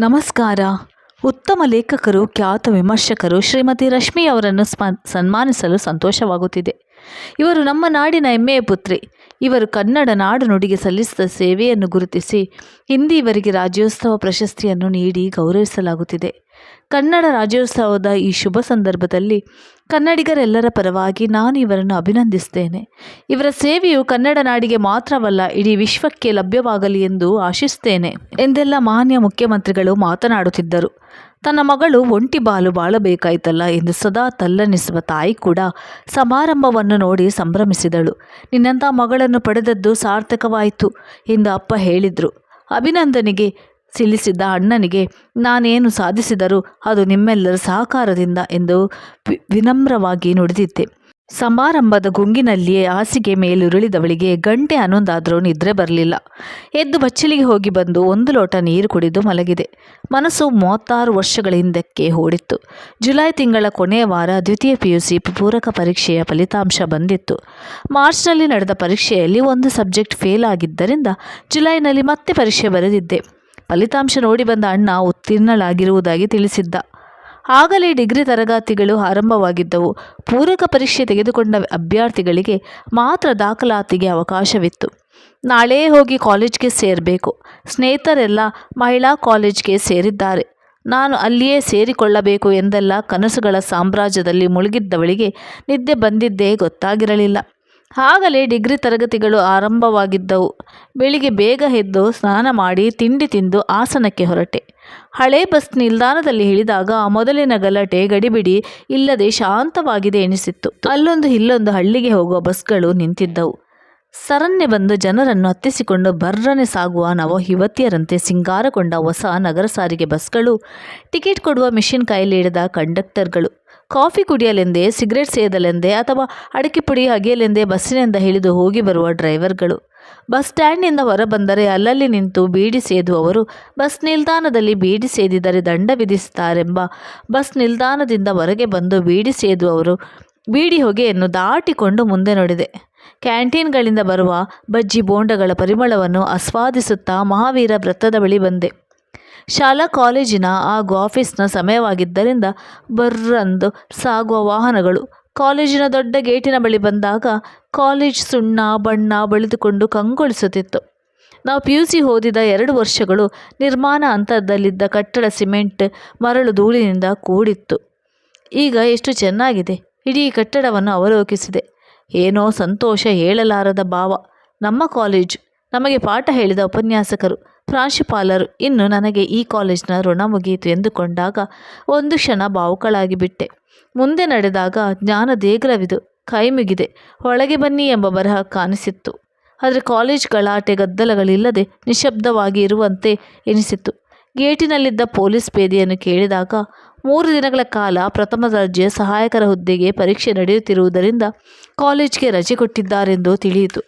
ನಮಸ್ಕಾರ. ಉತ್ತಮ ಲೇಖಕರು, ಖ್ಯಾತ ವಿಮರ್ಶಕರು ಶ್ರೀಮತಿ ರಶ್ಮಿ ಅವರನ್ನು ಸ್ಮ, ಸನ್ಮಾನಿಸಲು ಸಂತೋಷವಾಗುತ್ತಿದೆ. ಇವರು ನಮ್ಮ ನಾಡಿನ ಹೆಮ್ಮೆಯ ಪುತ್ರಿ. ಇವರು ಕನ್ನಡ ನಾಡು ನುಡಿಗೆ ಸಲ್ಲಿಸಿದ ಸೇವೆಯನ್ನು ಗುರುತಿಸಿ, ಹಿಂದಿ ಇವರಿಗೆ ರಾಜ್ಯೋತ್ಸವ ಪ್ರಶಸ್ತಿಯನ್ನು ನೀಡಿ ಗೌರವಿಸಲಾಗುತ್ತಿದೆ. ಕನ್ನಡ ರಾಜ್ಯೋತ್ಸವದ ಈ ಶುಭ ಸಂದರ್ಭದಲ್ಲಿ ಕನ್ನಡಿಗರೆಲ್ಲರ ಪರವಾಗಿ ನಾನು ಇವರನ್ನು ಅಭಿನಂದಿಸ್ತೇನೆ. ಇವರ ಸೇವೆಯು ಕನ್ನಡ ನಾಡಿಗೆ ಮಾತ್ರವಲ್ಲ, ಇಡೀ ವಿಶ್ವಕ್ಕೆ ಲಭ್ಯವಾಗಲಿ ಎಂದು ಆಶಿಸ್ತೇನೆ ಎಂದೆಲ್ಲ ಮಾನ್ಯ ಮುಖ್ಯಮಂತ್ರಿಗಳು ಮಾತನಾಡುತ್ತಿದ್ದರು. ತನ್ನ ಮಗಳು ಒಂಟಿ ಬಾಲು ಬಾಳಬೇಕಾಯ್ತಲ್ಲ ಎಂದು ಸದಾ ತಲ್ಲನಿಸುವ ತಾಯಿ ಕೂಡ ಸಮಾರಂಭವನ್ನು ನೋಡಿ ಸಂಭ್ರಮಿಸಿದಳು. ನಿನ್ನಂಥ ಮಗಳನ್ನು ಪಡೆದದ್ದು ಸಾರ್ಥಕವಾಯಿತು ಎಂದು ಅಪ್ಪ ಹೇಳಿದರು. ಅಭಿನಂದನೆಗೆ ಸಿಲಿಸಿದ್ದ ಅಣ್ಣನಿಗೆ ನಾನೇನು ಸಾಧಿಸಿದರೂ ಅದು ನಿಮ್ಮೆಲ್ಲರ ಸಹಕಾರದಿಂದ ಎಂದು ವಿನಮ್ರವಾಗಿ ನುಡಿದಿದ್ದೆ. ಸಮಾರಂಭದ ಗುಂಗಿನಲ್ಲಿಯೇ ಹಾಸಿಗೆ ಮೇಲುರುಳಿದವಳಿಗೆ ಗಂಟೆ ಹನ್ನೊಂದಾದರೂ ನಿದ್ರೆ ಬರಲಿಲ್ಲ. ಎದ್ದು ಬಚ್ಚಲಿಗೆ ಹೋಗಿ ಬಂದು ಒಂದು ಲೋಟ ನೀರು ಕುಡಿದು ಮಲಗಿದೆ. ಮನಸ್ಸು ಮೂವತ್ತಾರು ವರ್ಷಗಳ ಹಿಂದಕ್ಕೆ ಓಡಿತ್ತು ಜುಲೈ ತಿಂಗಳ ಕೊನೆಯ ವಾರ ದ್ವಿತೀಯ ಪಿ ಯು ಸಿ ಪೂರಕ ಪರೀಕ್ಷೆಯ ಫಲಿತಾಂಶ ಬಂದಿತ್ತು. ಮಾರ್ಚ್ನಲ್ಲಿ ನಡೆದ ಪರೀಕ್ಷೆಯಲ್ಲಿ ಒಂದು ಸಬ್ಜೆಕ್ಟ್ ಫೇಲ್ ಆಗಿದ್ದರಿಂದ ಜುಲೈನಲ್ಲಿ ಮತ್ತೆ ಪರೀಕ್ಷೆ ಬರೆದಿದ್ದೆ. ಫಲಿತಾಂಶ ನೋಡಿ ಬಂದ ಅಣ್ಣ ಉತ್ತೀರ್ಣಳಾಗಿರುವುದಾಗಿ ತಿಳಿಸಿದ್ದ. ಆಗಲೇ ಡಿಗ್ರಿ ತರಗತಿಗಳು ಆರಂಭವಾಗಿದ್ದವು. ಪೂರಕ ಪರೀಕ್ಷೆ ತೆಗೆದುಕೊಂಡ ಅಭ್ಯರ್ಥಿಗಳಿಗೆ ಮಾತ್ರ ದಾಖಲಾತಿಗೆ ಅವಕಾಶವಿತ್ತು. ನಾಳೆ ಹೋಗಿ ಕಾಲೇಜ್ಗೆ ಸೇರಬೇಕು. ಸ್ನೇಹಿತರೆಲ್ಲ ಮಹಿಳಾ ಕಾಲೇಜ್ಗೆ ಸೇರಿದ್ದಾರೆ. ನಾನು ಅಲ್ಲಿಯೇ ಸೇರಿಕೊಳ್ಳಬೇಕು ಎಂದೆಲ್ಲ ಕನಸುಗಳ ಸಾಮ್ರಾಜ್ಯದಲ್ಲಿ ಮುಳುಗಿದ್ದವಳಿಗೆ ನಿದ್ದೆ ಬಂದಿದ್ದೇ ಗೊತ್ತಾಗಿರಲಿಲ್ಲ. ಆಗಲೇ ಡಿಗ್ರಿ ತರಗತಿಗಳು ಆರಂಭವಾಗಿದ್ದವು. ಬೆಳಿಗ್ಗೆ ಬೇಗ ಎದ್ದು ಸ್ನಾನ ಮಾಡಿ ತಿಂಡಿ ತಿಂದು ಆಸನಕ್ಕೆ ಹೊರಟೆ. ಹಳೆ ಬಸ್ ನಿಲ್ದಾಣದಲ್ಲಿ ಇಳಿದಾಗ ಮೊದಲಿನ ಗಲಾಟೆ ಗಡಿಬಿಡಿ ಇಲ್ಲದೆ ಶಾಂತವಾಗಿದೆ ಎನಿಸಿತ್ತು. ಅಲ್ಲೊಂದು ಇಲ್ಲೊಂದು ಹಳ್ಳಿಗೆ ಹೋಗುವ ಬಸ್ಗಳು ನಿಂತಿದ್ದವು. ಸರನ್ನೆ ಬಂದು ಜನರನ್ನು ಹತ್ತಿಸಿಕೊಂಡು ಬರ್ರನೆ ಸಾಗುವ ನವ ಯುವತಿಯರಂತೆ ಸಿಂಗಾರಗೊಂಡ ಹೊಸ ನಗರ ಸಾರಿಗೆ ಬಸ್ಗಳು ಟಿಕೆಟ್ ಕೊಡುವ ಮಿಷಿನ್ ಕೈಯಲ್ಲಿ ಹಿಡಿದ ಕಂಡಕ್ಟರ್ಗಳು. ಕಾಫಿ ಕುಡಿಯಲೆಂದೇ, ಸಿಗರೆಟ್ ಸೇದಲೆಂದೇ ಅಥವಾ ಅಡಕೆ ಪುಡಿ ಅಗೆಯಲೆಂದೇ ಬಸ್ಸಿನಿಂದ ಹಿಡಿದು ಹೋಗಿ ಬರುವ ಡ್ರೈವರ್ಗಳು. ಬಸ್ ಸ್ಟ್ಯಾಂಡ್ನಿಂದ ಹೊರಬಂದರೆ ಅಲ್ಲಲ್ಲಿ ನಿಂತು ಬೀಡಿ ಸೇದುವವರು ಬಸ್ ನಿಲ್ದಾಣದಲ್ಲಿ ಬೀಡಿ ಸೇದಿದರೆ ದಂಡ ವಿಧಿಸುತ್ತಾರೆಂಬ ಬಸ್ ನಿಲ್ದಾಣದಿಂದ ಹೊರಗೆ ಬಂದು ಬೀಡಿ ಸೇದುವವರು ಬೀಡಿ ಹೊಗೆಯನ್ನು ದಾಟಿಕೊಂಡು ಮುಂದೆ ನೋಡಿದೆ. ಕ್ಯಾಂಟೀನ್ಗಳಿಂದ ಬರುವ ಬಜ್ಜಿ ಬೋಂಡಗಳ ಪರಿಮಳವನ್ನು ಆಸ್ವಾದಿಸುತ್ತಾ ಮಹಾವೀರ ವೃತ್ತದ ಬಳಿ ಬಂದೆ. ಶಾಲಾ ಕಾಲೇಜಿನ ಹಾಗೂ ಆಫೀಸ್ನ ಸಮಯವಾಗಿದ್ದರಿಂದ ಬರ್ರಂದು ಸಾಗುವ ವಾಹನಗಳು ಕಾಲೇಜಿನ ದೊಡ್ಡ ಗೇಟಿನ ಬಳಿ ಬಂದಾಗ ಕಾಲೇಜ್ ಸುಣ್ಣ ಬಣ್ಣ ಬಳಿದುಕೊಂಡು ಕಂಗೊಳಿಸುತ್ತಿತ್ತು. ನಾವು ಪಿ ಯು ಸಿ ಓದಿದ ಎರಡು ವರ್ಷಗಳು ನಿರ್ಮಾಣ ಹಂತದಲ್ಲಿದ್ದ ಕಟ್ಟಡ ಸಿಮೆಂಟ್ ಮರಳು ಧೂಳಿನಿಂದ ಕೂಡಿತ್ತು. ಈಗ ಎಷ್ಟು ಚೆನ್ನಾಗಿದೆ. ಇಡೀ ಕಟ್ಟಡವನ್ನು ಅವಲೋಕಿಸಿದೆ. ಏನೋ ಸಂತೋಷ ಹೇಳಲಾರದ ಭಾವ ನಮ್ಮ ಕಾಲೇಜು. ನಮಗೆ ಪಾಠ ಹೇಳಿದ ಉಪನ್ಯಾಸಕರು, ಪ್ರಾಂಶುಪಾಲರು ಇನ್ನು ನನಗೆ ಈ ಕಾಲೇಜಿನ ಋಣ ಮುಗಿಯಿತು ಎಂದುಕೊಂಡಾಗ ಒಂದು ಕ್ಷಣ ಬಾವುಕಳಾಗಿಬಿಟ್ಟೆ ಮುಂದೆ ನಡೆದಾಗ ಜ್ಞಾನ ದೇಗ್ರವಿದು, ಕೈ ಮುಗಿದೆ, ಒಳಗೆ ಬನ್ನಿ ಎಂಬ ಬರಹ ಕಾಣಿಸಿತ್ತು. ಆದರೆ ಕಾಲೇಜ್ ಗಲಾಟೆ ಗದ್ದಲಗಳಿಲ್ಲದೆ ನಿಶಬ್ದವಾಗಿ ಇರುವಂತೆ ಎನಿಸಿತ್ತು. ಗೇಟಿನಲ್ಲಿದ್ದ ಪೊಲೀಸ್ ಪೇದೆಯನ್ನು ಕೇಳಿದಾಗ ಮೂರು ದಿನಗಳ ಕಾಲ ಪ್ರಥಮ ದರ್ಜೆಯ ಸಹಾಯಕರ ಹುದ್ದೆಗೆ ಪರೀಕ್ಷೆ ನಡೆಯುತ್ತಿರುವುದರಿಂದ ಕಾಲೇಜ್ಗೆ ರಜೆ ಕೊಟ್ಟಿದ್ದಾರೆಂದು ತಿಳಿಯಿತು.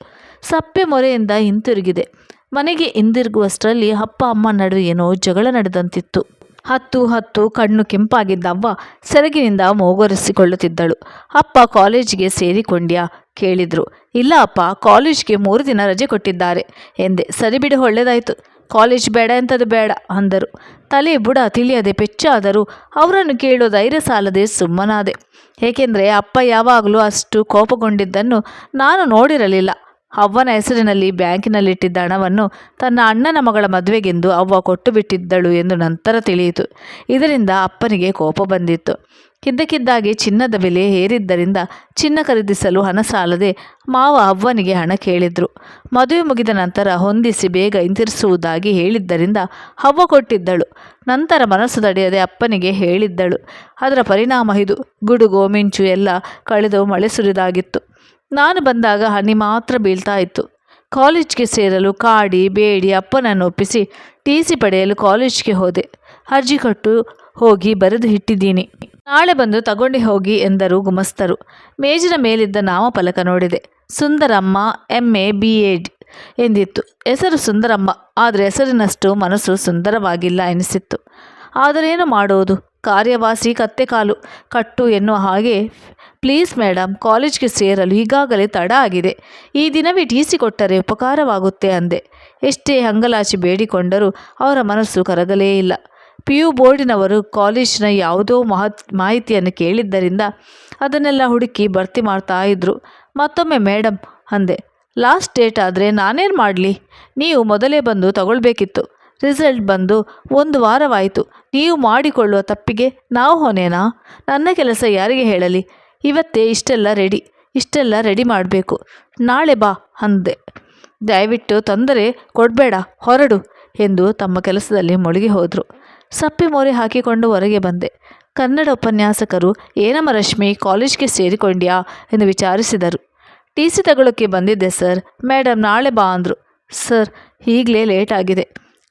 ಸಪ್ಪೆ ಮೊರೆಯಿಂದ ಹಿಂತಿರುಗಿದೆ. ಮನೆಗೆ ಹಿಂದಿರುಗುವಷ್ಟರಲ್ಲಿ ಅಪ್ಪ ಅಮ್ಮ ನಡುವೆ ಏನೋ ಜಗಳ ನಡೆದಂತಿತ್ತು. ಹತ್ತು ಹತ್ತು ಕಣ್ಣು ಕೆಂಪಾಗಿದ್ದ ಅವ್ವ ಸೆರಗಿನಿಂದ ಮೋಗರಿಸಿಕೊಳ್ಳುತ್ತಿದ್ದಳು. ಅಪ್ಪ ಕಾಲೇಜಿಗೆ ಸೇರಿಕೊಂಡ್ಯಾ? ಕೇಳಿದ್ರು. ಇಲ್ಲ ಅಪ್ಪ, ಕಾಲೇಜ್ಗೆ ಮೂರು ದಿನ ರಜೆ ಕೊಟ್ಟಿದ್ದಾರೆ ಎಂದೆ. ಸರಿ ಬಿಡು, ಒಳ್ಳೆದಾಯಿತು. ಕಾಲೇಜ್ ಬೇಡ ಎಂಥದ್ದು ಬೇಡ ಅಂದರು. ತಲೆ ಬುಡ ತಿಳಿಯದೆ ಪೆಚ್ಚಾದರೂ ಅವರನ್ನು ಕೇಳೋ ಧೈರ್ಯ ಸಾಲದೆ ಸುಮ್ಮನಾದೆ. ಏಕೆಂದರೆ ಅಪ್ಪ ಯಾವಾಗಲೂ ಅಷ್ಟು ಕೋಪಗೊಂಡಿದ್ದನ್ನು ನಾನು ನೋಡಿರಲಿಲ್ಲ. ಅವ್ವನ ಹೆಸರಿನಲ್ಲಿ ಬ್ಯಾಂಕಿನಲ್ಲಿಟ್ಟಿದ್ದ ಹಣವನ್ನು ತನ್ನ ಅಣ್ಣನ ಮಗಳ ಮದುವೆಗೆಂದು ಅವ್ವ ಕೊಟ್ಟು ಬಿಟ್ಟಿದ್ದಳು ಎಂದು ನಂತರ ತಿಳಿಯಿತು. ಇದರಿಂದ ಅಪ್ಪನಿಗೆ ಕೋಪ ಬಂದಿತ್ತು. ಕಿದ್ದಕ್ಕಿದ್ದಾಗಿ ಚಿನ್ನದ ಬೆಲೆ ಏರಿದ್ದರಿಂದ ಚಿನ್ನ ಖರೀದಿಸಲು ಹಣ ಸಾಲದೆ ಮಾವ ಅವ್ವನಿಗೆ ಹಣ ಕೇಳಿದ್ರು. ಮದುವೆ ಮುಗಿದ ನಂತರ ಹೊಂದಿಸಿ ಬೇಗ ಹಿಂತಿರಿಸುವುದಾಗಿ ಹೇಳಿದ್ದರಿಂದ ಅವ್ವ ಕೊಟ್ಟಿದ್ದಳು. ನಂತರ ಮನಸ್ಸು ತಡೆಯದೆ ಅಪ್ಪನಿಗೆ ಹೇಳಿದ್ದಳು. ಅದರ ಪರಿಣಾಮ ಇದು. ಗುಡುಗೋ, ಮಿಂಚು ಎಲ್ಲ ಕಳೆದು ಮಳೆ ಸುರಿದಾಗಿತ್ತು. ನಾನು ಬಂದಾಗ ಹನಿ ಮಾತ್ರ ಬೀಳ್ತಾ ಇತ್ತು. ಕಾಲೇಜ್ಗೆ ಸೇರಲು ಕಾಡಿ, ಬೇಡಿ, ಅಪ್ಪನನ್ನು ಒಪ್ಪಿಸಿ ಟಿ ಸಿ ಪಡೆಯಲು ಕಾಲೇಜ್ಗೆ ಹೋದೆ. ಅರ್ಜಿ ಕೊಟ್ಟು ಹೋಗಿ ಬರೆದು ಇಟ್ಟಿದ್ದೀನಿ. ನಾಳೆ ಬಂದು ತಗೊಂಡು ಹೋಗಿ ಎಂದರು ಗುಮಸ್ತರು. ಮೇಜಿನ ಮೇಲಿದ್ದ ನಾಮಫಲಕ ನೋಡಿದೆ. Sundaramma M A B Ed ಎಂದಿತ್ತು. ಹೆಸರು ಸುಂದರಮ್ಮ, ಆದರೆ ಹೆಸರಿನಷ್ಟು ಮನಸ್ಸು ಸುಂದರವಾಗಿಲ್ಲ ಎನಿಸಿತ್ತು. ಆದರೇನು ಮಾಡುವುದು ಕಾರ್ಯವಾಸಿ ಕತ್ತೆ ಕಾಲು ಕಟ್ಟು ಎನ್ನುವ ಹಾಗೆ ಪ್ಲೀಸ್ ಮೇಡಮ್ ಕಾಲೇಜ್ಗೆ ಸೇರಲು ಈಗಾಗಲೇ ತಡ ಆಗಿದೆ. ಈ ದಿನವೇ ಟಿ ಸಿ ಕೊಟ್ಟರೆ ಉಪಕಾರವಾಗುತ್ತೆ ಅಂದೆ. ಎಷ್ಟೇ ಹಂಗಲಾಚಿ ಬೇಡಿಕೊಂಡರೂ ಅವರ ಮನಸ್ಸು ಕರಗಲೇ ಇಲ್ಲ. ಪಿ ಯು ಬೋರ್ಡಿನವರು ಕಾಲೇಜಿನ ಯಾವುದೋ ಮಹತ್, ಮಾಹಿತಿಯನ್ನು ಕೇಳಿದ್ದರಿಂದ ಅದನ್ನೆಲ್ಲ ಹುಡುಕಿ ಭರ್ತಿ ಮಾಡ್ತಾ ಇದ್ರು. ಮತ್ತೊಮ್ಮೆ ಮೇಡಮ್ ಅಂದೆ, ಲಾಸ್ಟ್ ಡೇಟ್ ಆದರೆ ನಾನೇನು ಮಾಡಲಿ? ನೀವು ಮೊದಲೇ ಬಂದು ತಗೊಳ್ಬೇಕಿತ್ತು. ರಿಸಲ್ಟ್ ಬಂದು ಒಂದು ವಾರವಾಯಿತು. ನೀವು ಮಾಡಿಕೊಳ್ಳುವ ತಪ್ಪಿಗೆ ನಾವು ಹೊನೇನಾ ನನ್ನ ಕೆಲಸ ಯಾರಿಗೆ ಹೇಳಲಿ? ಇವತ್ತೇ ಇಷ್ಟೆಲ್ಲ ರೆಡಿ ಇಷ್ಟೆಲ್ಲ ರೆಡಿ ಮಾಡಬೇಕು. ನಾಳೆ ಬಾ ಅಂದೆ. ದಯವಿಟ್ಟು ತೊಂದರೆ ಕೊಡಬೇಡ, ಹೊರಡು ಎಂದು ತಮ್ಮ ಕೆಲಸದಲ್ಲಿ ಮುಳುಗಿ ಹೋದರು. ಸಪ್ಪೆ ಮೋರೆ ಹಾಕಿಕೊಂಡು ಹೊರಗೆ ಬಂದೆ. ಕನ್ನಡ ಉಪನ್ಯಾಸಕರು, ಏನಮ್ಮ ರಶ್ಮಿ, ಕಾಲೇಜ್ಗೆ ಸೇರಿಕೊಂಡ್ಯಾ? ಎಂದು ವಿಚಾರಿಸಿದರು. ಟಿ ಸಿ ತಗೊಳ್ಳೋಕ್ಕೆ ಬಂದಿದ್ದೆ, ಸರ್. ಮೇಡಮ್ ನಾಳೆ ಬಾ ಅಂದರು. ಸರ್, ಈಗಲೇ ಲೇಟ್ ಆಗಿದೆ.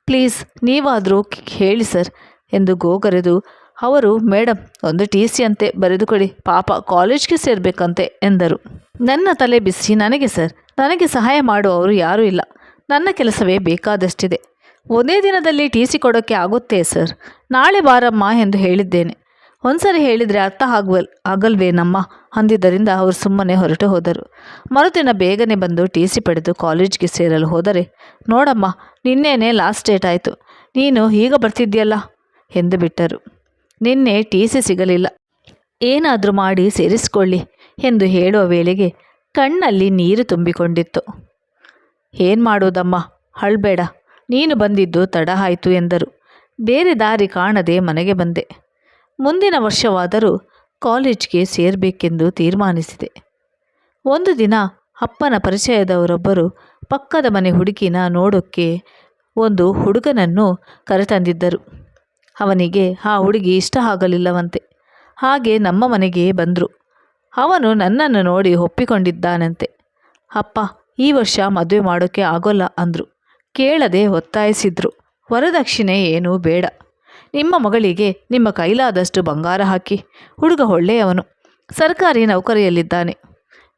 ಪ್ಲೀಸ್, ನೀವಾದರೂ ಹೇಳಿ ಸರ್, ಎಂದು ಗೋಗರೆದು ಅವರು ಮೇಡಮ್ ಒಂದು ಟಿ ಸಿ ಅಂತೆ ಬರೆದುಕೊಡಿ ಪಾಪ ಕಾಲೇಜ್ಗೆ ಸೇರಬೇಕಂತೆ, ಎಂದರು. ನನ್ನ ತಲೆ ಬಿಸಿ, ನನಗೆ ಸರ್. ನನಗೆ ಸಹಾಯ ಮಾಡುವವರು ಯಾರೂ ಇಲ್ಲ. ನನ್ನ ಕೆಲಸವೇ ಬೇಕಾದಷ್ಟಿದೆ. ಒಂದೇ ದಿನದಲ್ಲಿ ಟಿ ಸಿ ಕೊಡೋಕ್ಕೆ ಆಗುತ್ತೆ, ಸರ್. ನಾಳೆ ಬಾರಮ್ಮ ಎಂದು ಹೇಳಿದ್ದೇನೆ. ಒಂದ್ಸರಿ ಹೇಳಿದರೆ ಅರ್ಥ ಆಗವಲ್ ಆಗಲ್ವೇನಮ್ಮ ಅಂದಿದ್ದರಿಂದ ಅವರು ಸುಮ್ಮನೆ ಹೊರಟು ಹೋದರು. ಮರುದಿನ ಬೇಗನೆ ಬಂದು ಟಿ ಸಿ ಪಡೆದು ಕಾಲೇಜ್ಗೆ ಸೇರಲು ಹೋದರೆ, ನೋಡಮ್ಮ, ನಿನ್ನೇನೆ ಲಾಸ್ಟ್ ಡೇಟ್ ಆಯಿತು. ನೀನು ಈಗ ಬರ್ತಿದ್ಯಲ್ಲ ಎಂದು ಬಿಟ್ಟರು. ನಿನ್ನೆ ಟಿ ಸಿ ಸಿಗಲಿಲ್ಲ. ಏನಾದರೂ ಮಾಡಿ ಸೇರಿಸಿಕೊಳ್ಳಿ ಎಂದು ಹೇಳುವ ವೇಳೆಗೆ ಕಣ್ಣಲ್ಲಿ ನೀರು ತುಂಬಿಕೊಂಡಿತ್ತು. ಏನು ಮಾಡೋದಮ್ಮ? ಅಳ್ಬೇಡ. ನೀನು ಬಂದಿದ್ದು ತಡ ಆಯಿತು ಎಂದರು. ಬೇರೆ ದಾರಿ ಕಾಣದೆ ಮನೆಗೆ ಬಂದೆ. ಮುಂದಿನ ವರ್ಷವಾದರೂ ಕಾಲೇಜ್ಗೆ ಸೇರಬೇಕೆಂದು ತೀರ್ಮಾನಿಸಿದೆ. ಒಂದು ದಿನ ಅಪ್ಪನ ಪರಿಚಯದವರೊಬ್ಬರು ಪಕ್ಕದ ಮನೆ ಹುಡುಗಿನ ನೋಡೋಕ್ಕೆ ಒಂದು ಹುಡುಗನನ್ನು ಕರೆತಂದಿದ್ದರು. ಅವನಿಗೆ, ಆ ಹುಡುಗಿ ಇಷ್ಟ ಆಗಲಿಲ್ಲವಂತೆ. ಹಾಗೆ ನಮ್ಮ ಮನೆಗೆ ಬಂದರು. ಅವನು ನನ್ನನ್ನು ನೋಡಿ ಒಪ್ಪಿಕೊಂಡಿದ್ದಾನಂತೆ. ಅಪ್ಪ, ಈ ವರ್ಷ ಮದುವೆ ಮಾಡೋಕ್ಕೆ ಆಗೋಲ್ಲ, ಅಂದರು. ಕೇಳದೆ ಒತ್ತಾಯಿಸಿದ್ರು. ವರದಕ್ಷಿಣೆ ಏನೂ ಬೇಡ. ನಿಮ್ಮ ಮಗಳಿಗೆ ನಿಮ್ಮ ಕೈಲಾದಷ್ಟು ಬಂಗಾರ ಹಾಕಿ, ಹುಡುಗ ಒಳ್ಳೆಯವನು. ಸರ್ಕಾರಿ ನೌಕರಿಯಲ್ಲಿದ್ದಾನೆ.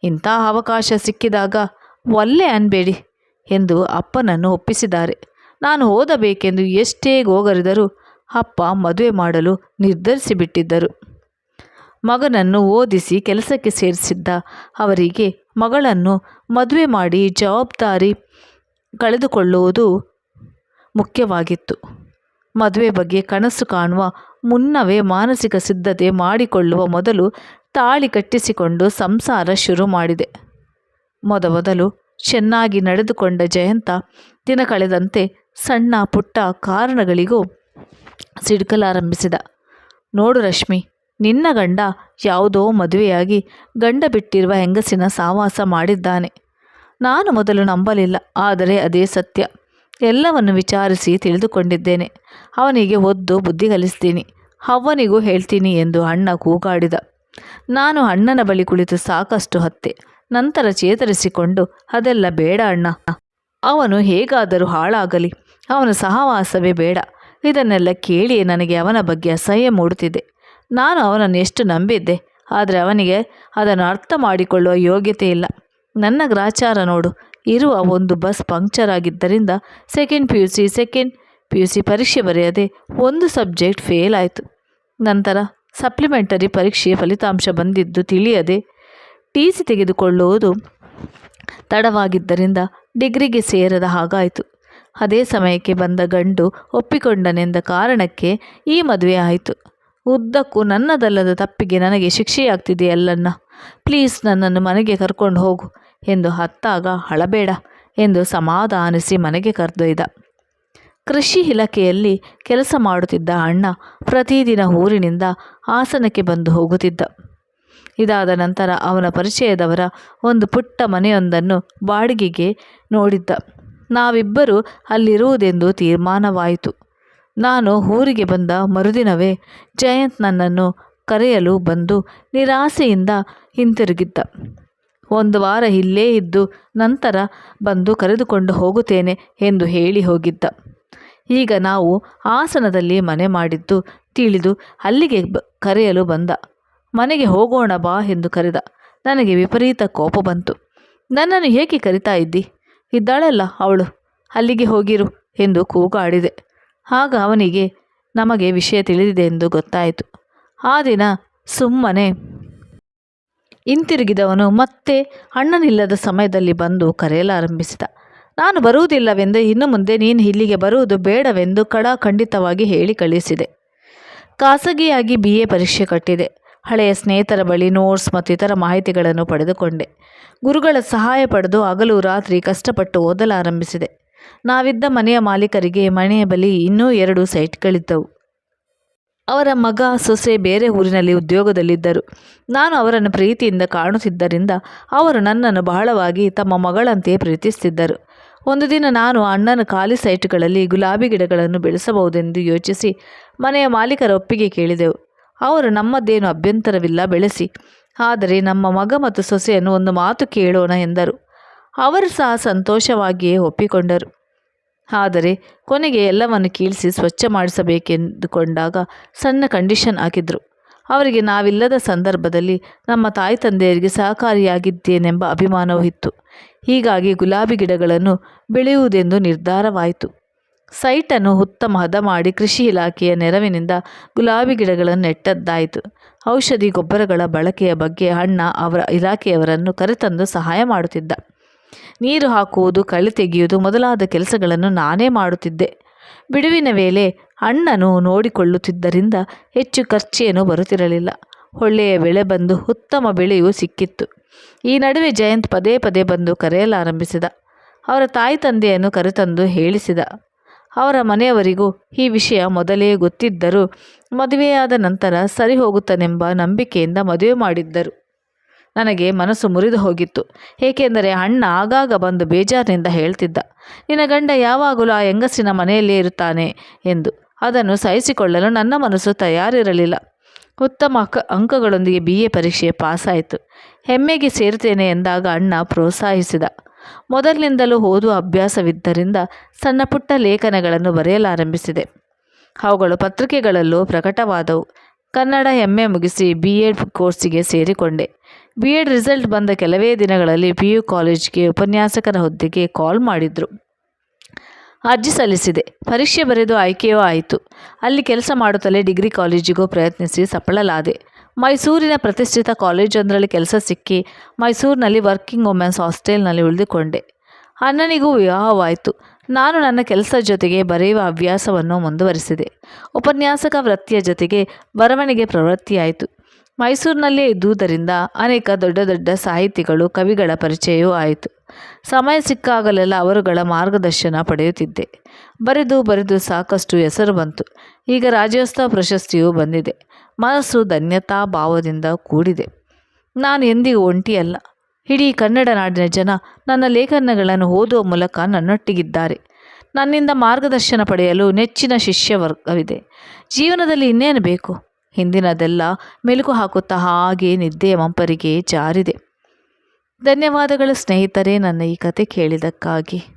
ಇಂಥ ಅವಕಾಶ ಸಿಕ್ಕಿದಾಗ ಒಲ್ಲೆ ಅನ್ಬೇಡಿ ಎಂದು ಅಪ್ಪನನ್ನು ಒಪ್ಪಿಸಿದ್ದಾರೆ. ನಾನು ಓದಬೇಕೆಂದು ಎಷ್ಟೇ ಗೋಗರಿದರೂ ಅಪ್ಪ ಮದುವೆ ಮಾಡಲು ನಿರ್ಧರಿಸಿಬಿಟ್ಟಿದ್ದರು. ಮಗನನ್ನು ಓದಿಸಿ ಕೆಲಸಕ್ಕೆ ಸೇರಿಸಿದ್ದ ಅವರಿಗೆ ಮಗಳನ್ನು ಮದುವೆ ಮಾಡಿ ಜವಾಬ್ದಾರಿ ಕಳೆದುಕೊಳ್ಳುವುದು ಮುಖ್ಯವಾಗಿತ್ತು. ಮದುವೆ ಬಗ್ಗೆ ಕನಸು ಕಾಣುವ ಮುನ್ನವೇ ಮಾನಸಿಕ ಸಿದ್ಧತೆ ಮಾಡಿಕೊಳ್ಳುವ ಮೊದಲು ತಾಳಿ ಕಟ್ಟಿಸಿಕೊಂಡು ಸಂಸಾರ ಶುರು ಮಾಡಿದೆ. ಮೊದಮೊದಲು ಚೆನ್ನಾಗಿ ನಡೆದುಕೊಂಡ ಜಯಂತ ದಿನ ಕಳೆದಂತೆ ಸಣ್ಣ ಪುಟ್ಟ ಕಾರಣಗಳಿಗೂ ಸಿಡುಕಲಾರಂಭಿಸಿದ. ನೋಡು ರಶ್ಮಿ, ನಿನ್ನ ಗಂಡ ಯಾವುದೋ ಮದುವೆಯಾಗಿ ಗಂಡ ಬಿಟ್ಟಿರುವ ಹೆಂಗಸಿನ ಸಾವಾಸ ಮಾಡಿದ್ದಾನೆ. ನಾನು ಮೊದಲು ನಂಬಲಿಲ್ಲ, ಆದರೆ ಅದೇ ಸತ್ಯ. ಎಲ್ಲವನ್ನು ವಿಚಾರಿಸಿ ತಿಳಿದುಕೊಂಡಿದ್ದೇನೆ. ಅವನಿಗೆ ಒದ್ದು ಬುದ್ಧಿ ಕಲಿಸ್ತೀನಿ. ಅವನಿಗೂ ಹೇಳ್ತೀನಿ ಎಂದು ಅಣ್ಣ ಕೂಗಾಡಿದ. ನಾನು ಅಣ್ಣನ ಬಳಿ ಕುಳಿತು ಸಾಕಷ್ಟು ಹತ್ತೆ. ನಂತರ ಚೇತರಿಸಿಕೊಂಡು, ಅದೆಲ್ಲ ಬೇಡ ಅಣ್ಣ. ಅವನು ಹೇಗಾದರೂ ಹಾಳಾಗಲಿ. ಅವನ ಸಹವಾಸವೇ ಬೇಡ. ಇದನ್ನೆಲ್ಲ ಕೇಳಿ ನನಗೆ ಅವನ ಬಗ್ಗೆ ಅಸಹ್ಯ ಮೂಡುತ್ತಿದೆ. ನಾನು ಅವನನ್ನು ಎಷ್ಟು ನಂಬಿದ್ದೆ, ಆದರೆ ಅವನಿಗೆ ಅದನ್ನು ಅರ್ಥ ಮಾಡಿಕೊಳ್ಳುವ ಯೋಗ್ಯತೆ ಇಲ್ಲ. ನನ್ನ ಗ್ರಾಚಾರ ನೋಡು, ಇರುವ ಒಂದು ಬಸ್ ಪಂಕ್ಚರ್ ಆಗಿದ್ದರಿಂದ second P U C, second P U C ಪರೀಕ್ಷೆ ಬರೆಯದೆ ಒಂದು ಸಬ್ಜೆಕ್ಟ್ ಫೇಲ್ ಆಯಿತು. ನಂತರ ಸಪ್ಲಿಮೆಂಟರಿ ಪರೀಕ್ಷೆಯ ಫಲಿತಾಂಶ ಬಂದಿದ್ದು ತಿಳಿಯದೆ ಟಿ ಸಿ ತೆಗೆದುಕೊಳ್ಳುವುದು ತಡವಾಗಿದ್ದರಿಂದ ಡಿಗ್ರಿಗೆ ಸೇರದ ಹಾಗಾಯಿತು. ಅದೇ ಸಮಯಕ್ಕೆ ಬಂದ ಗಂಡು ಒಪ್ಪಿಕೊಂಡನೆಂದ ಕಾರಣಕ್ಕೆ ಈ ಮದುವೆ ಆಯಿತು. ಉದ್ದಕ್ಕೂ ನನ್ನದಲ್ಲದ ತಪ್ಪಿಗೆ ನನಗೆ ಶಿಕ್ಷೆಯಾಗ್ತಿದೆಯಲ್ಲಣ್ಣ. ಪ್ಲೀಸ್ ನನ್ನನ್ನು ಮನೆಗೆ ಕರ್ಕೊಂಡು ಹೋಗು ಎಂದು ಹತ್ತಾಗ ಅಳಬೇಡ ಎಂದು ಸಮಾಧಾನಿಸಿ ಮನೆಗೆ ಕರೆದೊಯ್ದ. ಕೃಷಿ ಇಲಾಖೆಯಲ್ಲಿ ಕೆಲಸ ಮಾಡುತ್ತಿದ್ದ ಅಣ್ಣ ಪ್ರತಿದಿನ ಊರಿನಿಂದ ಹಾಸನಕ್ಕೆ ಬಂದು ಹೋಗುತ್ತಿದ್ದ. ಇದಾದ ನಂತರ ಅವನ ಪರಿಚಯದವರ ಒಂದು ಪುಟ್ಟ ಮನೆಯೊಂದನ್ನು ಬಾಡಿಗೆಗೆ ನೋಡಿದ್ದ. ನಾವಿಬ್ಬರು ಅಲ್ಲಿರುವುದೆಂದು ತೀರ್ಮಾನವಾಯಿತು. ನಾನು ಊರಿಗೆ ಬಂದ ಮರುದಿನವೇ ಜಯಂತ್ ನನ್ನನ್ನು ಕರೆಯಲು ಬಂದು ನಿರಾಸೆಯಿಂದ ಹಿಂತಿರುಗಿದ್ದ. ಒಂದು ವಾರ ಇಲ್ಲೇ ಇದ್ದು ನಂತರ ಬಂದು ಕರೆದುಕೊಂಡು ಹೋಗುತ್ತೇನೆ ಎಂದು ಹೇಳಿ ಹೋಗಿದ್ದ. ಈಗ ನಾವು ಆಸನದಲ್ಲಿ ಮನೆ ಮಾಡಿದ್ದು ತಿಳಿದು ಅಲ್ಲಿಗೆ ಬ ಕರೆಯಲು ಬಂದ. ಮನೆಗೆ ಹೋಗೋಣ ಬಾ ಎಂದು ಕರೆದ. ನನಗೆ ವಿಪರೀತ ಕೋಪ ಬಂತು. ನನ್ನನ್ನು ಏಕೆ ಕರಿತಾ ಇದ್ದಿ? ಇದ್ದಾಳಲ್ಲ ಅವಳು. ಅಲ್ಲಿಗೆ ಹೋಗಿರು ಎಂದು ಕೂಗಾಡಿದೆ. ಆಗ ಅವನಿಗೆ ನಮಗೆ ವಿಷಯ ತಿಳಿದಿದೆ ಎಂದು ಗೊತ್ತಾಯಿತು. ಆ ದಿನ ಸುಮ್ಮನೆ ಹಿಂತಿರುಗಿದವನು ಮತ್ತೆ ಅಣ್ಣನಿಲ್ಲದ ಸಮಯದಲ್ಲಿ ಬಂದು ಕರೆಯಲಾರಂಭಿಸಿದ ನಾನು ಬರುವುದಿಲ್ಲವೆಂದು ಇನ್ನು ಮುಂದೆ ನೀನು ಇಲ್ಲಿಗೆ ಬರುವುದು ಬೇಡವೆಂದು ಕಡಾಖಂಡಿತವಾಗಿ ಹೇಳಿ ಕಳಿಸಿದೆ. ಖಾಸಗಿಯಾಗಿ ಬಿ ಎ ಪರೀಕ್ಷೆ ಕಟ್ಟಿದೆ. ಹಳೆಯ ಸ್ನೇಹಿತರ ಬಳಿ ನೋಟ್ಸ್ ಮತ್ತು ಇತರ ಮಾಹಿತಿಗಳನ್ನು ಪಡೆದುಕೊಂಡೆ. ಗುರುಗಳ ಸಹಾಯ ಪಡೆದು ಹಗಲು ರಾತ್ರಿ ಕಷ್ಟಪಟ್ಟು ಓದಲಾರಂಭಿಸಿದೆ ನಾವಿದ್ದ ಮನೆಯ ಮಾಲೀಕರಿಗೆ ಮನೆಯ ಬಳಿ ಇನ್ನೂ ಎರಡು ಸೈಟ್ಗಳಿದ್ದವು. ಅವರ ಮಗ ಸೊಸೆ ಬೇರೆ ಊರಿನಲ್ಲಿ ಉದ್ಯೋಗದಲ್ಲಿದ್ದರು. ನಾನು ಅವರನ್ನು ಪ್ರೀತಿಯಿಂದ ಕಾಣುತ್ತಿದ್ದರಿಂದ ಅವರು ನನ್ನನ್ನು ಬಹಳವಾಗಿ ತಮ್ಮ ಮಗಳಂತೆ ಪ್ರೀತಿಸುತ್ತಿದ್ದರು ಒಂದು ದಿನ ನಾನು ಅಣ್ಣನ ಖಾಲಿ ಸೈಟ್ಗಳಲ್ಲಿ ಗುಲಾಬಿ ಗಿಡಗಳನ್ನು ಬೆಳೆಸಬಹುದೆಂದು ಯೋಚಿಸಿ ಮನೆಯ ಮಾಲೀಕರ ಒಪ್ಪಿಗೆ ಕೇಳಿದೆವು. ಅವರು ನಮ್ಮದೇನು ಅಭ್ಯಂತರವಿಲ್ಲ, ಬೆಳೆಸಿ. ಆದರೆ ನಮ್ಮ ಮಗ ಮತ್ತು ಸೊಸೆಯನ್ನು ಒಂದು ಮಾತು ಕೇಳೋಣ ಎಂದರು. ಅವರು ಸಹ ಸಂತೋಷವಾಗಿಯೇ ಒಪ್ಪಿಕೊಂಡರು. ಆದರೆ ಕೊನೆಗೆ ಎಲ್ಲವನ್ನು ಕೀಳಿಸಿ ಸ್ವಚ್ಛ ಮಾಡಿಸಬೇಕೆಂದುಕೊಂಡಾಗ ಸಣ್ಣ ಕಂಡೀಷನ್ ಹಾಕಿದರು. ಅವರಿಗೆ ನಾವಿಲ್ಲದ ಸಂದರ್ಭದಲ್ಲಿ ನಮ್ಮ ತಾಯಿ ತಂದೆಯರಿಗೆ ಸಹಕಾರಿಯಾಗಿದ್ದೇನೆಂಬ ಅಭಿಮಾನವೂ ಇತ್ತು. ಹೀಗಾಗಿ ಗುಲಾಬಿ ಗಿಡಗಳನ್ನು ಬೆಳೆಯುವುದೆಂದು ನಿರ್ಧಾರವಾಯಿತು. ಸೈಟನ್ನು ಉತ್ತಮ ಹದ ಮಾಡಿ ಕೃಷಿ ಇಲಾಖೆಯ ನೆರವಿನಿಂದ ಗುಲಾಬಿ ಗಿಡಗಳನ್ನು ನೆಟ್ಟದ್ದಾಯಿತು. ಔಷಧಿ ಗೊಬ್ಬರಗಳ ಬಳಕೆಯ ಬಗ್ಗೆ ಅಣ್ಣ ಅವರ ಇಲಾಖೆಯವರನ್ನು ಕರೆತಂದು ಸಹಾಯ ಮಾಡುತ್ತಿದ್ದ. ನೀರು ಹಾಕುವುದು, ಕಳೆ ತೆಗೆಯುವುದು ಮೊದಲಾದ ಕೆಲಸಗಳನ್ನು ನಾನೇ ಮಾಡುತ್ತಿದ್ದೆ. ಬಿಡುವಿನ ವೇಳೆ ಅಣ್ಣನು ನೋಡಿಕೊಳ್ಳುತ್ತಿದ್ದರಿಂದ ಹೆಚ್ಚು ಖರ್ಚೇನು ಬರುತ್ತಿರಲಿಲ್ಲ. ಒಳ್ಳೆಯ ಬೆಳೆ ಬಂದು ಉತ್ತಮ ಬೆಳೆಯೂ ಸಿಕ್ಕಿತ್ತು. ಈ ನಡುವೆ ಜಯಂತ್ ಪದೇ ಪದೇ ಬಂದು ಕರೆಯಲಾರಂಭಿಸಿದ. ಅವರ ತಾಯಿ ತಂದೆಯನ್ನು ಕರೆತಂದು ಹೇಳಿಸಿದ. ಅವರ ಮನೆಯವರಿಗೂ ಈ ವಿಷಯ ಮೊದಲೇ ಗೊತ್ತಿದ್ದರೂ ಮದುವೆಯಾದ ನಂತರ ಸರಿ ಹೋಗುತ್ತಾನೆಂಬ ನಂಬಿಕೆಯಿಂದ ಮದುವೆ ಮಾಡಿದ್ದರು. ನನಗೆ ಮನಸ್ಸು ಮುರಿದು ಹೋಗಿತ್ತು. ಏಕೆಂದರೆ ಅಣ್ಣ ಆಗಾಗ ಬಂದು ಬೇಜಾರಿನಿಂದ ಹೇಳ್ತಿದ್ದ, ನಿನ್ನ ಗಂಡ ಯಾವಾಗಲೂ ಆ ಹೆಂಗಸಿನ ಮನೆಯಲ್ಲೇ ಇರುತ್ತಾನೆ ಎಂದು. ಅದನ್ನು ಸಹಿಸಿಕೊಳ್ಳಲು ನನ್ನ ಮನಸ್ಸು ತಯಾರಿರಲಿಲ್ಲ. ಉತ್ತಮ ಅಕ್ಕ ಅಂಕಗಳೊಂದಿಗೆ ಬಿ ಎ ಪರೀಕ್ಷೆ ಪಾಸಾಯಿತು. ಹೆಮ್ಮೆಗೆ ಸೇರ್ತೇನೆ ಎಂದಾಗ ಅಣ್ಣ ಪ್ರೋತ್ಸಾಹಿಸಿದ ಮೊದಲಿನಿಂದಲೂ ಓದುವ ಅಭ್ಯಾಸವಿದ್ದರಿಂದ ಸಣ್ಣ ಪುಟ್ಟ ಲೇಖನಗಳನ್ನು ಬರೆಯಲಾರಂಭಿಸಿದೆ. ಅವುಗಳು ಪತ್ರಿಕೆಗಳಲ್ಲೂ ಪ್ರಕಟವಾದವು. ಕನ್ನಡ ಎಂಎ ಮುಗಿಸಿ ಬಿ ಎಡ್ ಕೋರ್ಸಿಗೆ ಸೇರಿಕೊಂಡೆ. ಬಿ ಎಡ್ ರಿಸಲ್ಟ್ ಬಂದ ಕೆಲವೇ ದಿನಗಳಲ್ಲಿ ಪಿ ಯು ಕಾಲೇಜ್ಗೆ ಉಪನ್ಯಾಸಕರ ಹುದ್ದೆಗೆ ಕಾಲ್ ಮಾಡಿದರು. ಅರ್ಜಿ ಸಲ್ಲಿಸಿದೆ. ಪರೀಕ್ಷೆ ಬರೆದು ಆಯ್ಕೆಯೂ ಆಯಿತು. ಅಲ್ಲಿ ಕೆಲಸ ಮಾಡುತ್ತಲೇ ಡಿಗ್ರಿ ಕಾಲೇಜಿಗೂ ಪ್ರಯತ್ನಿಸಿ ಸಫಲಲಾದೆ ಮೈಸೂರಿನ ಪ್ರತಿಷ್ಠಿತ ಕಾಲೇಜೊಂದರಲ್ಲಿ ಕೆಲಸ ಸಿಕ್ಕಿ ಮೈಸೂರಿನಲ್ಲಿ ವರ್ಕಿಂಗ್ ವುಮೆನ್ಸ್ ಹಾಸ್ಟೆಲ್ನಲ್ಲಿ ಉಳಿದುಕೊಂಡೆ. ಅಣ್ಣನಿಗೂ ವಿವಾಹವಾಯಿತು. ನಾನು ನನ್ನ ಕೆಲಸ ಜೊತೆಗೆ ಬರೆಯುವ ಹವ್ಯಾಸವನ್ನು ಮುಂದುವರಿಸಿದೆ. ಉಪನ್ಯಾಸಕ ವೃತ್ತಿಯ ಜೊತೆಗೆ ಬರವಣಿಗೆ ಪ್ರವೃತ್ತಿಯಾಯಿತು. ಮೈಸೂರಿನಲ್ಲೇ ಇದ್ದುದರಿಂದ ಅನೇಕ ದೊಡ್ಡ ದೊಡ್ಡ ಸಾಹಿತಿಗಳು, ಕವಿಗಳ ಪರಿಚಯವೂ ಆಯಿತು. ಸಮಯ ಸಿಕ್ಕಾಗಲೆಲ್ಲ ಅವರುಗಳ ಮಾರ್ಗದರ್ಶನ ಪಡೆಯುತ್ತಿದ್ದೆ. ಬರೆದು ಬರೆದು ಸಾಕಷ್ಟು ಹೆಸರು ಬಂತು. ಈಗ ರಾಜ್ಯೋತ್ಸವ ಪ್ರಶಸ್ತಿಯೂ ಬಂದಿದೆ. ಮನಸ್ಸು ಧನ್ಯತಾ ಭಾವದಿಂದ ಕೂಡಿದೆ. ನಾನು ಎಂದಿಗೂ ಒಂಟಿಯಲ್ಲ. ಇಡೀ ಕನ್ನಡ ನಾಡಿನ ಜನ ನನ್ನ ಲೇಖನಗಳನ್ನು ಓದುವ ಮೂಲಕ ನನ್ನೊಟ್ಟಿಗಿದ್ದಾರೆ. ನನ್ನಿಂದ ಮಾರ್ಗದರ್ಶನ ಪಡೆಯಲು ನೆಚ್ಚಿನ ಶಿಷ್ಯ ವರ್ಗವಿದೆ ಜೀವನದಲ್ಲಿ ಇನ್ನೇನು ಬೇಕು? ಹಿಂದಿನದೆಲ್ಲ ಮೆಲುಕು ಹಾಕುತ್ತಾ ಹಾಗೆ ನಿದ್ದೆಯ ಮಂಪರಿಗೆ ಜಾರಿದೆ. ಧನ್ಯವಾದಗಳು ಸ್ನೇಹಿತರೇ, ನನ್ನ ಈ ಕತೆ ಕೇಳಿದ್ದಕ್ಕಾಗಿ.